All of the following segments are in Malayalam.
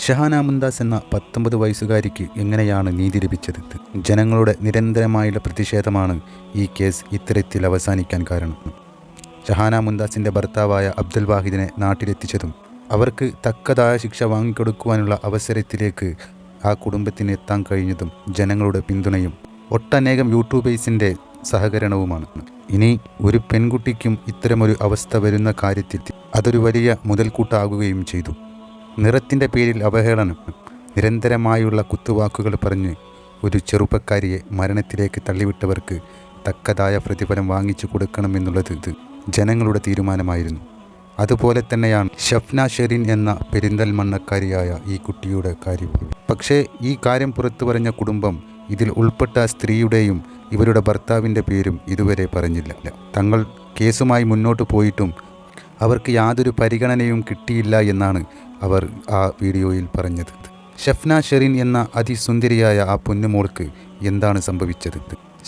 ഷഹാന മുന്താസ് എന്ന പത്തൊമ്പത് വയസ്സുകാരിക്ക് എങ്ങനെയാണ് നീതി ലഭിച്ചത്? ജനങ്ങളുടെ നിരന്തരമായുള്ള പ്രതിഷേധമാണ് ഈ കേസ് ഇത്തരത്തിൽ അവസാനിക്കാൻ കാരണം. ഷഹാന മുന്താസിന്റെ ഭർത്താവായ അബ്ദുൽ വാഹിദിനെ നാട്ടിലെത്തിച്ചതും അവർക്ക് തക്കതായ ശിക്ഷ വാങ്ങിക്കൊടുക്കുവാനുള്ള അവസരത്തിലേക്ക് ആ കുടുംബത്തിന് എത്താൻ കഴിഞ്ഞതും ജനങ്ങളുടെ പിന്തുണയും ഒട്ടനേകം യൂട്യൂബേഴ്സിന്റെ സഹകരണവുമാണ്. ഇനി ഒരു പെൺകുട്ടിക്കും ഇത്തരമൊരു അവസ്ഥ വരുന്ന കാര്യത്തിൽ അതൊരു വലിയ മുതൽക്കൂട്ടാകുകയും ചെയ്തു. നിറത്തിന്റെ പേരിൽ അവഹേളനം. നിരന്തരമായുള്ള കുത്തുവാക്കുകൾ പറഞ്ഞ് ഒരു ചെറുപ്പക്കാരിയെ മരണത്തിലേക്ക് തള്ളിവിട്ടവർക്ക് തക്കതായ പ്രതിഫലം വാങ്ങിച്ചു കൊടുക്കണമെന്നുള്ളത് ഇത് ജനങ്ങളുടെ തീരുമാനമായിരുന്നു. അതുപോലെ തന്നെയാണ് ഷഫ്ന ഷെറിൻ എന്ന പെരിന്തൽമണ്ണക്കാരിയായ ഈ കുട്ടിയുടെ കാര്യവും. പക്ഷേ ഈ കാര്യം പുറത്തു പറഞ്ഞ കുടുംബം ഇതിൽ ഉൾപ്പെട്ട സ്ത്രീയുടെയും ഇവരുടെ ഭർത്താവിന്റെ പേരും ഇതുവരെ പറഞ്ഞില്ല. തങ്ങൾ കേസുമായി മുന്നോട്ട് പോയിട്ടും അവർക്ക് യാതൊരു പരിഗണനയും കിട്ടിയില്ല എന്നാണ് അവർ ആ വീഡിയോയിൽ പറഞ്ഞത്. ഷഫ്ന ഷെറിൻ എന്ന അതിസുന്ദരിയായ ആ പൊന്നുമോൾക്ക് എന്താണ് സംഭവിച്ചത്?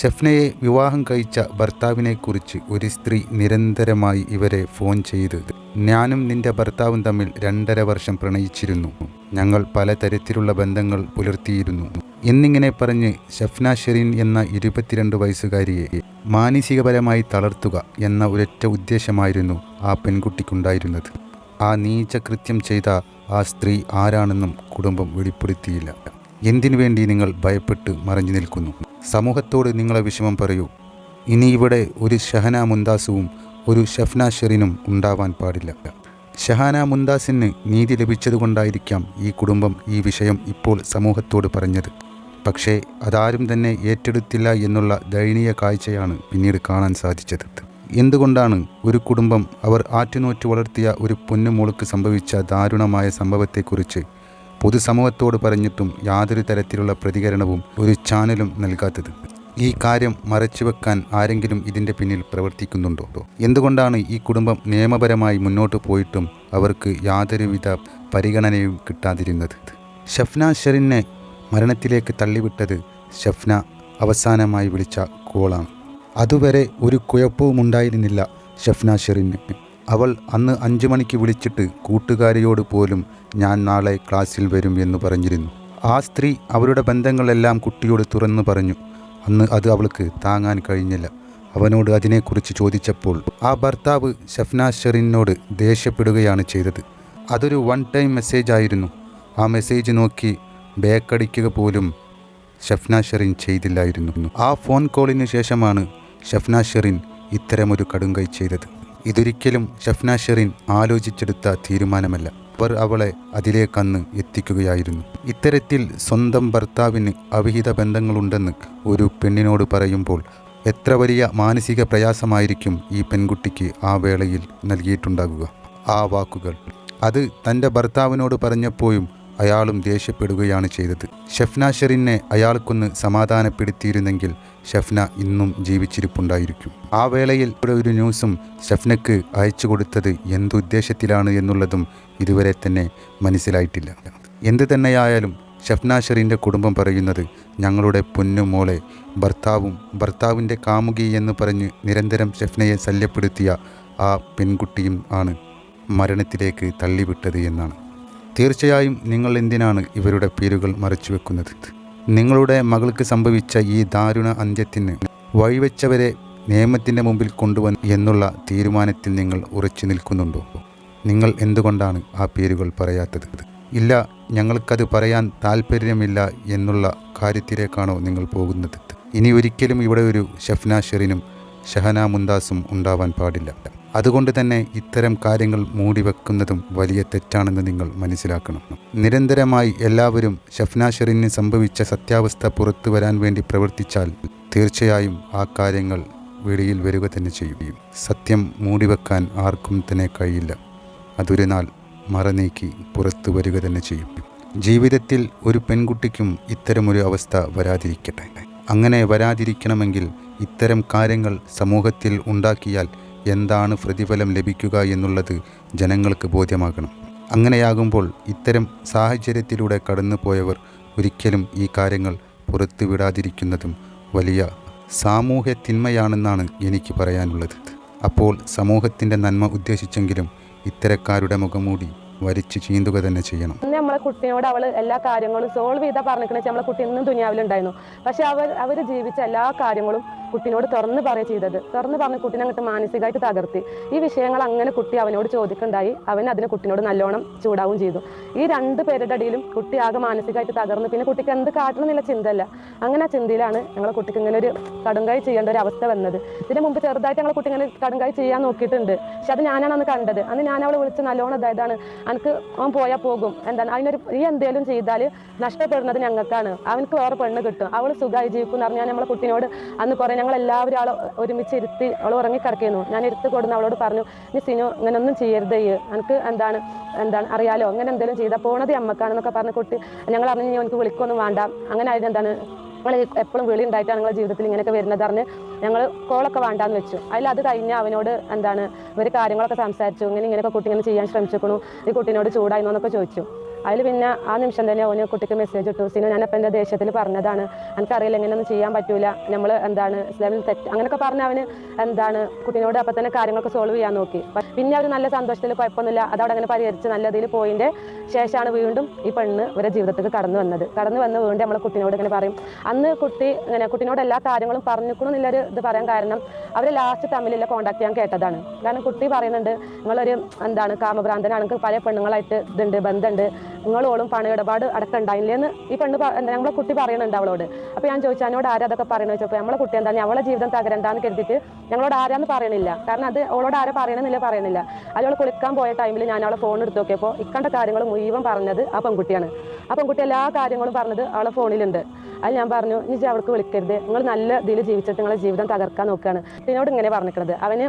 ഷെഫ്നയെ വിവാഹം കഴിച്ച ഭർത്താവിനെക്കുറിച്ച് ഒരു സ്ത്രീ നിരന്തരമായി ഇവരെ ഫോൺ ചെയ്ത് ഞാനും നിന്റെ ഭർത്താവും തമ്മിൽ രണ്ടര വർഷം പ്രണയിച്ചിരുന്നു. ഞങ്ങൾ പലതരത്തിലുള്ള ബന്ധങ്ങൾ പുലർത്തിയിരുന്നു. എന്നിങ്ങനെ പറഞ്ഞ് ഷഫ്ന ഷെറിൻ എന്ന ഇരുപത്തിരണ്ട് വയസ്സുകാരിയെ മാനസികപരമായി തളർത്തുക എന്ന ഒരൊറ്റ ഉദ്ദേശമായിരുന്നു ആ പെൺകുട്ടിക്കുണ്ടായിരുന്നത്. ആ നീച്ച കൃത്യം ചെയ്ത ആ സ്ത്രീ ആരാണെന്നും കുടുംബം വെളിപ്പെടുത്തിയില്ല. എന്തിനു വേണ്ടി നിങ്ങൾ ഭയപ്പെട്ട് മറഞ്ഞു നിൽക്കുന്നു? സമൂഹത്തോട് നിങ്ങളെ വിഷമം പറയൂ. ഇനി ഇവിടെ ഒരു ഷഹന മുന്താസുവും ഒരു ഷഫ്ന ഷെറിനും ഉണ്ടാവാൻ പാടില്ല. ഷഹാന മുന്താസിന് നീതി ലഭിച്ചതുകൊണ്ടായിരിക്കാം ഈ കുടുംബം ഈ വിഷയം ഇപ്പോൾ സമൂഹത്തോട് പറഞ്ഞത്. പക്ഷേ അതാരും തന്നെ ഏറ്റെടുത്തില്ല എന്നുള്ള ദയനീയ കാഴ്ചയാണ് പിന്നീട് കാണാൻ സാധിച്ചത്. എന്തുകൊണ്ടാണ് ഒരു കുടുംബം അവർ ആറ്റുനോറ്റ് വളർത്തിയ ഒരു പൊന്നുമോൾക്ക് സംഭവിച്ച ദാരുണമായ സംഭവത്തെക്കുറിച്ച് പൊതുസമൂഹത്തോട് പറഞ്ഞിട്ടും യാതൊരു തരത്തിലുള്ള പ്രതികരണവും ഒരു ചാനലും നൽകാത്തത്? ഈ കാര്യം മറച്ചുവെക്കാൻ ആരെങ്കിലും ഇതിന്റെ പിന്നിൽ പ്രവർത്തിക്കുന്നുണ്ടോ? എന്തുകൊണ്ടാണ് ഈ കുടുംബം നിയമപരമായി മുന്നോട്ട് പോയിട്ടും അവർക്ക് യാതൊരുവിധ പരിഗണനയും കിട്ടാതിരുന്നത്? ഷഫ്ന ഷെറിനെ മരണത്തിലേക്ക് തള്ളിവിട്ടത് ഷഫ്ന അവസാനമായി വിളിച്ച കോളാണ്. അതുവരെ ഒരു കുഴപ്പവും ഉണ്ടായിരുന്നില്ല ഷഫ്ന ഷെറിന്. അവൾ അന്ന് അഞ്ചു മണിക്ക് വിളിച്ചിട്ട് കൂട്ടുകാരിയോട് പോലും ഞാൻ നാളെ ക്ലാസ്സിൽ വരും എന്ന് പറഞ്ഞിരുന്നു. ആ സ്ത്രീ അവരുടെ ബന്ധങ്ങളെല്ലാം കുട്ടിയോട് തുറന്നു പറഞ്ഞു. അന്ന് അത് അവൾക്ക് താങ്ങാൻ കഴിഞ്ഞില്ല. അവനോട് അതിനെക്കുറിച്ച് ചോദിച്ചപ്പോൾ ആ ഭർത്താവ് ഷഫ്ന ഷെറിനോട് ദേഷ്യപ്പെടുകയാണ് ചെയ്തത്. അതൊരു വൺ ടൈം മെസ്സേജ് ആയിരുന്നു. ആ മെസ്സേജ് നോക്കി ബേക്കടിക്കുക പോലും ഷഫ്ന ഷെറിൻ ചെയ്തില്ലായിരുന്നു. ആ ഫോൺ കോളിന് ശേഷമാണ് ഷഫ്ന ഷെറിൻ ഇത്തരമൊരു കടുങ്കൈ ചെയ്തത്. ഇതൊരിക്കലും ഷഫ്ന ഷെറിൻ ആലോചിച്ചെടുത്ത തീരുമാനമല്ല. അവർ അവളെ അതിലേക്കന്ന് എത്തിക്കുകയായിരുന്നു. ഇത്തരത്തിൽ സ്വന്തം ഭർത്താവിന് അവിഹിത ബന്ധങ്ങളുണ്ടെന്ന് ഒരു പെണ്ണിനോട് പറയുമ്പോൾ എത്ര വലിയ മാനസിക പ്രയാസമായിരിക്കും ഈ പെൺകുട്ടിക്ക് ആ വേളയിൽ നൽകിയിട്ടുണ്ടാകുക. ആ വാക്കുകൾ. അത് തന്റെ ഭർത്താവിനോട് പറഞ്ഞപ്പോഴും അയാളും ദേഷ്യപ്പെടുകയാണ് ചെയ്തത്. ഷെഫ്ന ഷെറിനെ അയാൾക്കൊന്ന് സമാധാനപ്പെടുത്തിയിരുന്നെങ്കിൽ ഷെഫ്ന ഇന്നും ജീവിച്ചിരിപ്പുണ്ടായിരിക്കും. ആ വേളയിൽ ഇവിടെ ഒരു ന്യൂസും ഷെഫ്നക്ക് അയച്ചു കൊടുത്തത് എന്തുദ്ദേശത്തിലാണ് എന്നുള്ളതും ഇതുവരെ തന്നെ മനസ്സിലായിട്ടില്ല. എന്തു തന്നെയായാലും ഷെഫ്ന ഷെറിന്റെ കുടുംബം പറയുന്നത് ഞങ്ങളുടെ പൊന്നു മോളെ ഭർത്താവും ഭർത്താവിന്റെ കാമുകി എന്ന് പറഞ്ഞ് നിരന്തരം ഷെഫ്നയെ ശല്യപ്പെടുത്തിയ ആ പെൺകുട്ടിയും ആണ് മരണത്തിലേക്ക് തള്ളിവിട്ടത് എന്നാണ്. തീർച്ചയായും നിങ്ങൾ എന്തിനാണ് ഇവരുടെ പേരുകൾ മറച്ചു വെക്കുന്നത്? നിങ്ങളുടെ മകൾക്ക് സംഭവിച്ച ഈ ദാരുണ അന്ത്യത്തിന് വഴിവെച്ചവരെ നിയമത്തിന്റെ മുമ്പിൽ കൊണ്ടുവന്ന് എന്നുള്ള തീരുമാനത്തിൽ നിങ്ങൾ ഉറച്ചു നിൽക്കുന്നുണ്ടോ? നിങ്ങൾ എന്തുകൊണ്ടാണ് ആ പേരുകൾ പറയാത്തത്? ഇല്ല ഞങ്ങൾക്കത് പറയാൻ താല്പര്യമില്ല എന്നുള്ള കാര്യത്തിലേക്കാണോ നിങ്ങൾ പോകുന്നത്? ഇനി ഒരിക്കലും ഇവിടെ ഒരു ഷഫ്ന ഷെറിനും ഷഹന മുന്താസും ഉണ്ടാവാൻ പാടില്ല. അതുകൊണ്ട് തന്നെ ഇത്തരം കാര്യങ്ങൾ മൂടിവെക്കുന്നതും വലിയ തെറ്റാണെന്ന് നിങ്ങൾ മനസ്സിലാക്കണം. നിരന്തരമായി എല്ലാവരും ഷഫ്ന ഷെറിന് സംഭവിച്ച സത്യാവസ്ഥ പുറത്തു വരാൻ വേണ്ടി പ്രവർത്തിച്ചാൽ തീർച്ചയായും ആ കാര്യങ്ങൾ വെളിയിൽ വരിക തന്നെ ചെയ്യുകയും സത്യം മൂടിവെക്കാൻ ആർക്കും തന്നെ കഴിയില്ല. അതൊരു നാൾ മറനീക്കി പുറത്തു വരിക തന്നെ ചെയ്യും. ജീവിതത്തിൽ ഒരു പെൺകുട്ടിക്കും ഇത്തരമൊരു അവസ്ഥ വരാതിരിക്കട്ടെ. അങ്ങനെ വരാതിരിക്കണമെങ്കിൽ ഇത്തരം കാര്യങ്ങൾ സമൂഹത്തിൽ ഉണ്ടാക്കിയാൽ എന്താണ് പ്രതിഫലം ലഭിക്കുക എന്നുള്ളത് ജനങ്ങൾക്ക് ബോധ്യമാകണം. അങ്ങനെയാകുമ്പോൾ ഇത്തരം സാഹചര്യത്തിലൂടെ കടന്നു പോയവർ ഒരിക്കലും ഈ കാര്യങ്ങൾ പുറത്തുവിടാതിരിക്കുന്നതും വലിയ സാമൂഹ്യ തിന്മയാണെന്നാണ് എനിക്ക് പറയാനുള്ളത്. അപ്പോൾ സമൂഹത്തിന്റെ നന്മ ഉദ്ദേശിച്ചെങ്കിലും ഇത്തരക്കാരുടെ മുഖംമൂടി വരിച്ചു ചീന്തുക തന്നെ ചെയ്യണം. നമ്മളെ കുട്ടിയോട് അവൾ എല്ലാ കാര്യങ്ങളും സോൾവ് ചെയ്താൽ പറഞ്ഞിട്ടുണ്ടെങ്കിൽ നമ്മളെ കുട്ടി ഇന്നും ദുനിയാവിലുണ്ടായിരുന്നു. പക്ഷെ അവർ അവർ ജീവിച്ച എല്ലാ കാര്യങ്ങളും കുട്ടിനോട് തുറന്ന് പറയുക ചെയ്തത്. തുറന്ന് പറഞ്ഞ് കുട്ടിനെ അങ്ങോട്ട് മാനസികമായിട്ട് തകർത്തി. ഈ വിഷയങ്ങൾ അങ്ങനെ കുട്ടി അവനോട് ചോദിക്കുണ്ടായി. അവൻ അതിന് കുട്ടിനോട് നല്ലോണം ചൂടാവും ചെയ്തു. ഈ രണ്ട് പേരുടെ ഇടയിലും കുട്ടി ആകെ മാനസികമായിട്ട് തകർന്നു. പിന്നെ കുട്ടിക്ക് എന്ത് കാട്ടണം എന്നുള്ള ചിന്തയല്ല. അങ്ങനെ ആ ചിന്തയിലാണ് ഞങ്ങളെ കുട്ടിക്ക് ഇങ്ങനെ ഒരു കടുങ്കായി ചെയ്യേണ്ട ഒരു അവസ്ഥ വന്നത്. ഇതിന് മുമ്പ് ചെറുതായിട്ട് ഞങ്ങളെ കുട്ടി ഇങ്ങനെ കടുങ്കായി ചെയ്യാൻ നോക്കിയിട്ടുണ്ട്. പക്ഷെ അത് ഞാനാണ് അന്ന് കണ്ടത്. അന്ന് ഞാൻ അവളെ വിളിച്ച് നല്ലോണം അതായതാണ് എനിക്ക് അവൻ പോയാൽ പോകും. എന്താണ് അതിനൊരു ഈ എന്തെങ്കിലും ചെയ്താൽ നഷ്ടപ്പെടുന്നത് ഞങ്ങൾക്കാണ്. അവനക്ക് വേറെ പെണ്ണ് കിട്ടും. അവൾ സുഖമായി ജീവിക്കും എന്ന് പറഞ്ഞാൽ നമ്മളെ കുട്ടിനോട് അന്ന് കുറേ ഞങ്ങൾ എല്ലാവരും ഒരുമിച്ച് ഇരുത്തി അവൾ ഉറങ്ങിക്കിടക്കുന്നു. ഞാൻ ഇരുത്ത് കൊടുന്ന് അവളോട് പറഞ്ഞു നീ സിനു ഇങ്ങനെ ഒന്നും ചെയ്യരുത് എനിക്ക് എന്താണ് എന്താണ് അറിയാലോ? അങ്ങനെ എന്തെങ്കിലും ചെയ്താൽ പോണത് അമ്മക്കാണെന്നൊക്കെ പറഞ്ഞ കുട്ടി ഞങ്ങൾ അറിഞ്ഞു എനിക്ക് വിളിക്കൊന്നും വേണ്ട. അങ്ങനെ ആയിരുന്നു എന്താണ് ഞങ്ങൾ എപ്പോഴും വിളി ഉണ്ടായിട്ടാണ് ഞങ്ങളുടെ ജീവിതത്തിൽ ഇങ്ങനെയൊക്കെ വരുന്നത് അറിഞ്ഞ് ഞങ്ങൾ കോളൊക്കെ വേണ്ടാന്ന് വെച്ചു. അതിൽ അത് കഴിഞ്ഞ് അവനോട് എന്താണ് ഇവർ കാര്യങ്ങളൊക്കെ സംസാരിച്ചു. ഇങ്ങനെ ഇങ്ങനെയൊക്കെ കുട്ടി ഇങ്ങനെ ചെയ്യാൻ ശ്രമിച്ചിരിക്കണു ഈ കുട്ടീനോട് ചൂടായിരുന്നു എന്നൊക്കെ ചോദിച്ചു. അതിൽ പിന്നെ ആ നിമിഷം തന്നെ ഓന് കുട്ടിക്ക് മെസ്സേജ് ഇട്ടു. സിനു ഞാൻ അപ്പം എന്റെ ദേഷ്യത്തിൽ പറഞ്ഞതാണ്? എനിക്കറിയില്ല ഇങ്ങനെയൊന്നും ചെയ്യാൻ പറ്റൂല. നമ്മൾ എന്താണ് ഇസ്ലാമിൽ തെറ്റ് അങ്ങനെയൊക്കെ പറഞ്ഞ് അവന് എന്താണ് കുട്ടീനോട് അപ്പം തന്നെ കാര്യങ്ങളൊക്കെ സോൾവ് ചെയ്യാൻ നോക്കി. പിന്നെ അവർ നല്ല സന്തോഷത്തിൽ കുഴപ്പമൊന്നുമില്ല. അതവിടെ അങ്ങനെ പരിഹരിച്ച് നല്ല ഇതിൽ പോയിന്റെ ശേഷമാണ് വീണ്ടും ഈ പെണ്ണ് ഇവരെ ജീവിതത്തിൽ കടന്നു വന്നത്. കടന്നു വന്ന് വീണ്ടും നമ്മളെ കുട്ടിനോട് ഇങ്ങനെ പറയും. അന്ന് കുട്ടി ഇങ്ങനെ കുട്ടിനോട് എല്ലാ കാര്യങ്ങളും പറഞ്ഞിക്കണമെന്നുള്ളൊരു ഇത് പറയാൻ കാരണം അവർ ലാസ്റ്റ് തമ്മിലുള്ള കോണ്ടാക്ട് ചെയ്യാൻ കേട്ടതാണ്. കാരണം കുട്ടി പറയുന്നുണ്ട് നിങ്ങളൊരു എന്താണ് കാമഭ്രാന്തനാണ് പല പെണ്ണുങ്ങളായിട്ട് ഇതുണ്ട് ബന്ധമുണ്ട് നിങ്ങളോളും പണ ഇടപാട് അടക്കം ഉണ്ടായില്ലേന്ന് ഈ പെണ്ണ് നമ്മളെ കുട്ടി പറയുന്നുണ്ട് അവളോട്. അപ്പോൾ ഞാൻ ചോദിച്ചു എന്നോട് ആരാ അതൊക്കെ പറയുന്നത്? വെച്ചപ്പോൾ നമ്മളെ കുട്ടി എന്താണ് അവളെ ജീവിതം തകരണ്ടാന്ന് കരുതിയിട്ട് ഞങ്ങളോട് ആരാന്ന് പറയണില്ല. കാരണം അത് അവളോട് ആരാ പറയണമെന്നില്ല പറയണില്ല. അത് അവൾ കുളിക്കാൻ പോയ ടൈമിൽ ഞാൻ അവളെ ഫോൺ എടുത്ത് നോക്കിയപ്പോൾ ഇക്കണ്ട കാര്യങ്ങൾ മുഴുവൻ പറഞ്ഞത് ആ പെൺകുട്ടിയാണ്. ആ പെൺകുട്ടി എല്ലാ കാര്യങ്ങളും പറഞ്ഞത് അവളെ ഫോണിലുണ്ട്. അത് ഞാൻ പറഞ്ഞു ഇനി അവൾക്ക് വിളിക്കരുത്. നിങ്ങൾ നല്ല ഇതിൽ ജീവിച്ചിട്ട് നിങ്ങളെ ജീവിതം തകർക്കാൻ നോക്കുകയാണ്. എന്നോട് ഇങ്ങനെ പറഞ്ഞിട്ടുള്ളത് അവന്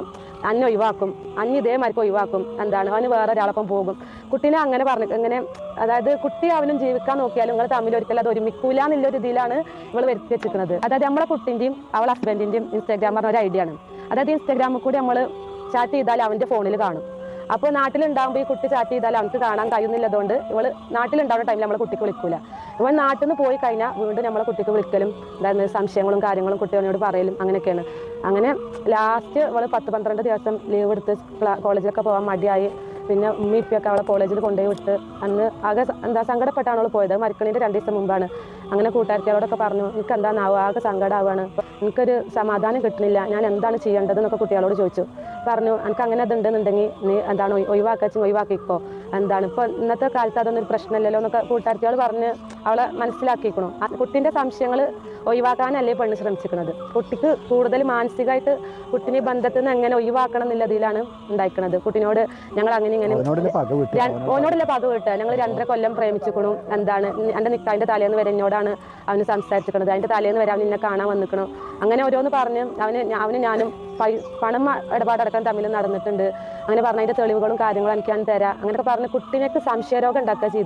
അന്നെ ഒഴിവാക്കും. അന്നി ഇതേമാർക്ക് ഒഴിവാക്കും. എന്താണ്? അവന് വേറെ ഒരാളൊപ്പം പോകും. കുട്ടീനെ അങ്ങനെ പറഞ്ഞു ഇങ്ങനെ അതായത് കുട്ടി അവനും ജീവിക്കാൻ നോക്കിയാലും നിങ്ങൾ തമ്മിൽ ഒരിക്കലും അത് ഒരുമിക്കൂല എന്നുള്ളൊരു ഇതിലാണ് ഇവൾ വരുത്തി വെച്ചിരിക്കുന്നത് അതായത് നമ്മളെ കുട്ടിന്റെയും അവൾ ഹസ്ബൻഡിന്റെയും ഇൻസ്റ്റാഗ്രാം പറഞ്ഞ ഒരു ഐഡിയ ആണ് അതായത് ഇൻസ്റ്റാഗ്രാമിൽ കൂടി നമ്മൾ ചാറ്റ് ചെയ്താൽ അവന്റെ ഫോണിൽ കാണും. അപ്പോൾ നാട്ടിലുണ്ടാകുമ്പോൾ ഈ കുട്ടി ചാറ്റ് ചെയ്താൽ അവർക്ക് കാണാൻ കഴിയുന്നില്ലതുകൊണ്ട് ഇവൾ നാട്ടിലുണ്ടാവുന്ന ടൈമിൽ നമ്മളെ കുട്ടിക്ക് വിളിക്കൂല. ഇവൾ നാട്ടിൽ നിന്ന് പോയി കഴിഞ്ഞാൽ വീണ്ടും നമ്മളെ കുട്ടിക്ക് വിളിക്കലും എന്തായിരുന്നു സംശയങ്ങളും കാര്യങ്ങളും കുട്ടികളോട് പറയലും അങ്ങനെയൊക്കെയാണ്. അങ്ങനെ ലാസ്റ്റ് ഇവൾ പത്ത് പന്ത്രണ്ട് ദിവസം ലീവ് എടുത്ത് കോളേജിലൊക്കെ പോകാൻ മടിയായി. പിന്നെ ഉമ്മി ഇപ്പൊക്കെ അവളെ കോളേജിൽ കൊണ്ടുപോയി വിട്ട് അന്ന് ആകെ എന്താ സങ്കടപ്പെട്ടാണ് അവൾ പോയത്. മരിക്കണീന്റെ രണ്ട് ദിവസം മുമ്പാണ്. അങ്ങനെ കൂട്ടുകാരികളോടൊക്കെ പറഞ്ഞു എനിക്ക് എന്താണാവുക ആകെ സങ്കടമാവാണ് എനിക്കൊരു സമാധാനം കിട്ടുന്നില്ല ഞാൻ എന്താണ് ചെയ്യേണ്ടതെന്നൊക്കെ കുട്ടികളോട് ചോദിച്ചു. പറഞ്ഞു എനിക്ക് അങ്ങനെ അതുണ്ടെന്നുണ്ടെങ്കിൽ നീ എന്താണ് ഒഴി- ഒഴിവാക്കാച്ചും ഒഴിവാക്കിക്കോ. എന്താണ്? ഇപ്പോൾ ഇന്നത്തെ കാലത്ത് അതൊന്നും ഒരു പ്രശ്നമല്ലല്ലോ എന്നൊക്കെ കൂട്ടുകാരികൾ പറഞ്ഞ് അവളെ മനസ്സിലാക്കിക്കണം ആ കുട്ടീന്റെ സംശയങ്ങൾ ഒഴിവാക്കാനല്ലേ പെണ്ണ് ശ്രമിച്ചിരിക്കുന്നത് കുട്ടിക്ക് കൂടുതൽ മാനസികമായിട്ട് കുട്ടിനെ ബന്ധത്തിൽ നിന്ന് എങ്ങനെ ഒഴിവാക്കണം എന്നുള്ളതിലാണ് ഉണ്ടായിരിക്കുന്നത് കുട്ടിനോട് ഞങ്ങൾ അങ്ങനെ ഇങ്ങനെ ഓനോടല്ല പക വിട്ട. ഞങ്ങൾ രണ്ടര കൊല്ലം പ്രേമിച്ചിക്കണു എന്താണ്? എന്റെ നിക്കാന്റെ തലേന്ന് വരെ എന്നോടാണ് അവന് സംസാരിച്ചിരിക്കുന്നത് അതിന്റെ തലേന്ന് വരെ അവൻ എന്നെ കാണാൻ വന്നിരിക്കണം. അങ്ങനെ ഓരോന്ന് പറഞ്ഞ് അവന് അവന് ഞാനും പണം ഇടപാടടക്കം തമ്മിൽ നടന്നിട്ടുണ്ട്. അങ്ങനെ പറഞ്ഞ അതിന്റെ തെളിവുകളും കാര്യങ്ങളും എനിക്ക് ഞാൻ തരാം. അങ്ങനെയൊക്കെ പറഞ്ഞ് കുട്ടീനൊക്കെ സംശയരോഗം ഉണ്ടാക്കുക ചെയ്തത്